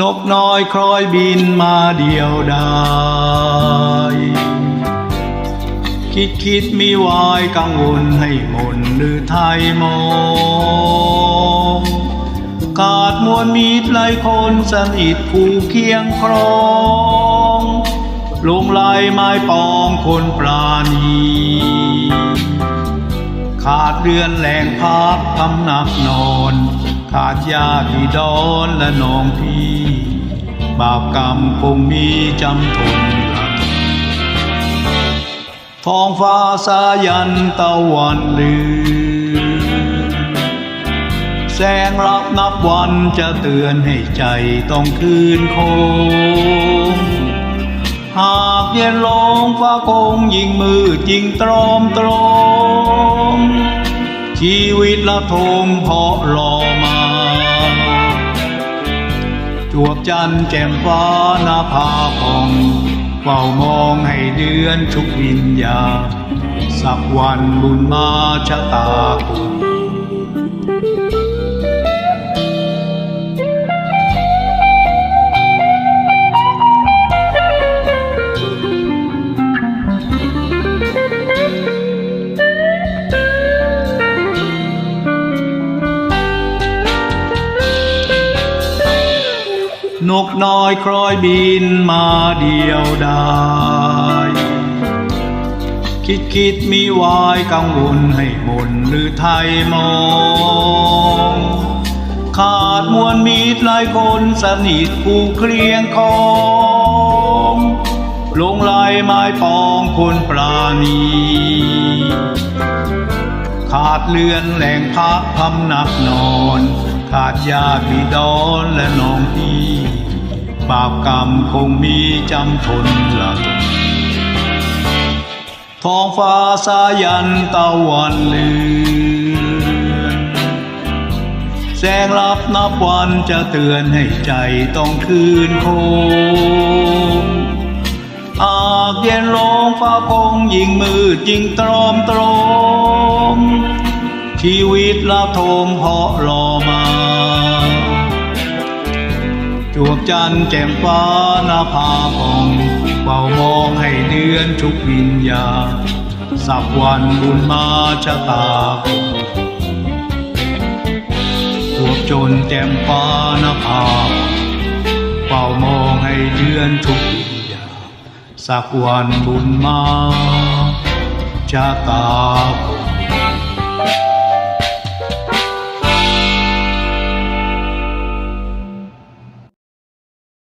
นกน้อยคล้อยบินมาเดียวดายคิดคิดมีวายกังวลให้หมนหรือไทยมองขาดมวลมีดหลายคนสนิทผู้เคียงครองลงลายไม้ปองคนปราณีขาดเดือนแหลงพักทำหนักนอน ขาดยาที่ดอนและน้องพี่ บาปกรรมคงมีจำทนหลังท้องฟ้าสายันตะวันลือ แสงรับนับวันจะเตือนให้ใจต้องคืนคง หากเย็นลงฟ้าคงยิ่งมืดยิ่งตรอมตรอมชีวิตละทมเพราะรอมา วบจันทร์แจ่มฟ้านาภาพองเฝ้ามองให้เดือนชุกวิญญา สักวันบุญมาชะตาคุณ นกน้อยคล้อยบินมาเดียวดายคิดคิดมีวายกังวลให้มนหรือไทยมอง ขาดมวลมีดหลายคนสนิทผู้เคลียงคองลงลายไม้ปองคนปราณีขาดเลือนแหล่งพักพำนักนอน ขาดญาติบิดอนและน้องพี่บาปกรรมคงมีจำทนหลังท้องฟ้าสายันตะวันเลือนแสงรับนับวันจะเตือนให้ใจต้องคืนคงอาจเย็นลงฟ้าคงยิ่งมืดยิ่งตรอมตรม ชีวิตละทมเพราะรอมา จวบจันแจ่มฟ้านาผาผ่องเฝ้ามองให้เดือนชุกวิญญา สักวันบุญมาชะตาจวบจนแจ่มฟ้านาผาเฝ้ามองให้เดือนชุกวิญญา สักวันบุญมาชะตาคง